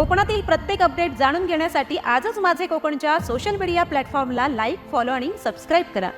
कोकणातील प्रत्येक अपडेट जाणून घेण्यासाठी आजच माझे कोकणच्या सोशल मीडिया प्लॅटफॉर्मला लाईक फॉलो आणि सबस्क्राईब करा.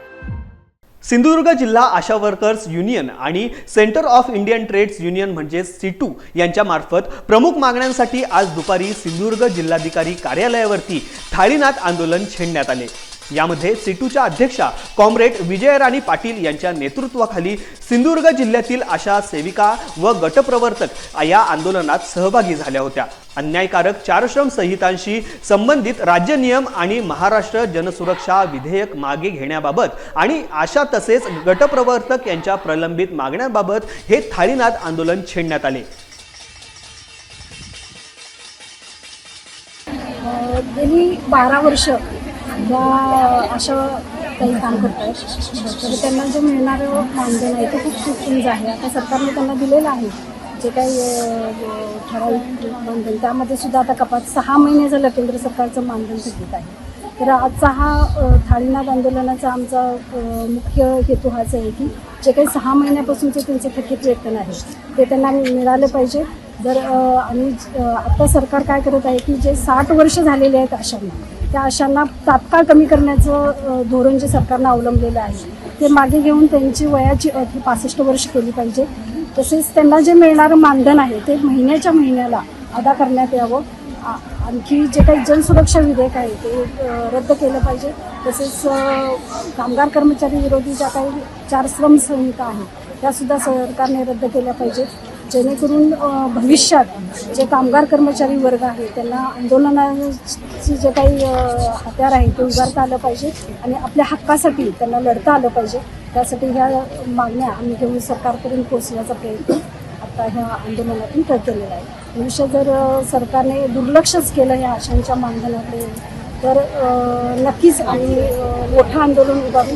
सिंधुदुर्ग जिल्हा आशा वर्कर्स युनियन आणि centre of Indian trades union म्हणजे सिटू यांच्या मार्फत प्रमुख मागण्यांसाठी आज दुपारी सिंधुदुर्ग जिल्हाधिकारी कार्यालयावरती थाळीनाथ आंदोलन छेडण्यात आले. यामध्ये सिटूच्या अध्यक्षा कॉम्रेड विजयराणी पाटील यांच्या नेतृत्वाखाली सिंधुदुर्ग जिल्ह्यातील आशा सेविका व गटप्रवर्तक या आंदोलनात सहभागी झाल्या होत्या. अन्यायकारक चारश्रम संहितांशी संबंधित राज्य नियम आणि महाराष्ट्र जनसुरक्षा विधेयक मागे घेण्याबाबत आणि आशा तसेच गटप्रवर्तक यांच्या प्रलंबित मागण्यांबाबत हे थाळीनाथ आंदोलन छेडण्यात आले. गेली बारा वर्ष अशा काही काम करत तर त्यांना जे मिळणारं मानधन आहे ते खूप खूप आहे आता सरकारने त्यांना दिलेलं आहे. जे काही ठराविक मानधन त्यामध्ये सुद्धा आता कपात सहा महिने झालं केंद्र सरकारचं मानधन थकीत आहे. तर आजचा हा थाळीनाथ आंदोलनाचा आमचा मुख्य हेतू हाच आहे की जे काही सहा महिन्यापासूनचे त्यांचे थकीत वेतन आहे ते त्यांना मिळालं पाहिजे. जर आणि आत्ता सरकार काय करत आहे की जे साठ वर्ष झालेले आहेत अशांना त्या अशांना तात्काळ कमी करण्याचं धोरण जे सरकारनं अवलंबलेलं आहे ते मागे घेऊन त्यांची वयाची अट ही पासष्ट वर्ष केली पाहिजे. तसेच त्यांना जे मिळणारं मानधन आहे ते महिन्याच्या महिन्याला अदा करण्यात यावं. आ- आणखी जे काही जनसुरक्षा विधेयक आहे ते रद्द केलं पाहिजे. तसेच कामगार कर्मचारी विरोधी ज्या काही चार श्रम संहिता आहेत त्यासुद्धा सरकारने रद्द केल्या पाहिजेत. जेणेकरून भविष्यात जे कामगार कर्मचारी वर्ग आहे त्यांना आंदोलनाचे जे काही हत्यार आहे ते उभारता आलं पाहिजे आणि आपल्या हक्कासाठी त्यांना लढता आलं पाहिजे. त्यासाठी ह्या मागण्या आम्ही घेऊन सरकारपर्यंत पोहोचण्याचा प्रयत्न आता ह्या आंदोलनातून केलेला आहे. भविष्यात जर सरकारने दुर्लक्षच केलं या आशांच्या मानधनाकडे तर नक्कीच आम्ही मोठं आंदोलन उभारून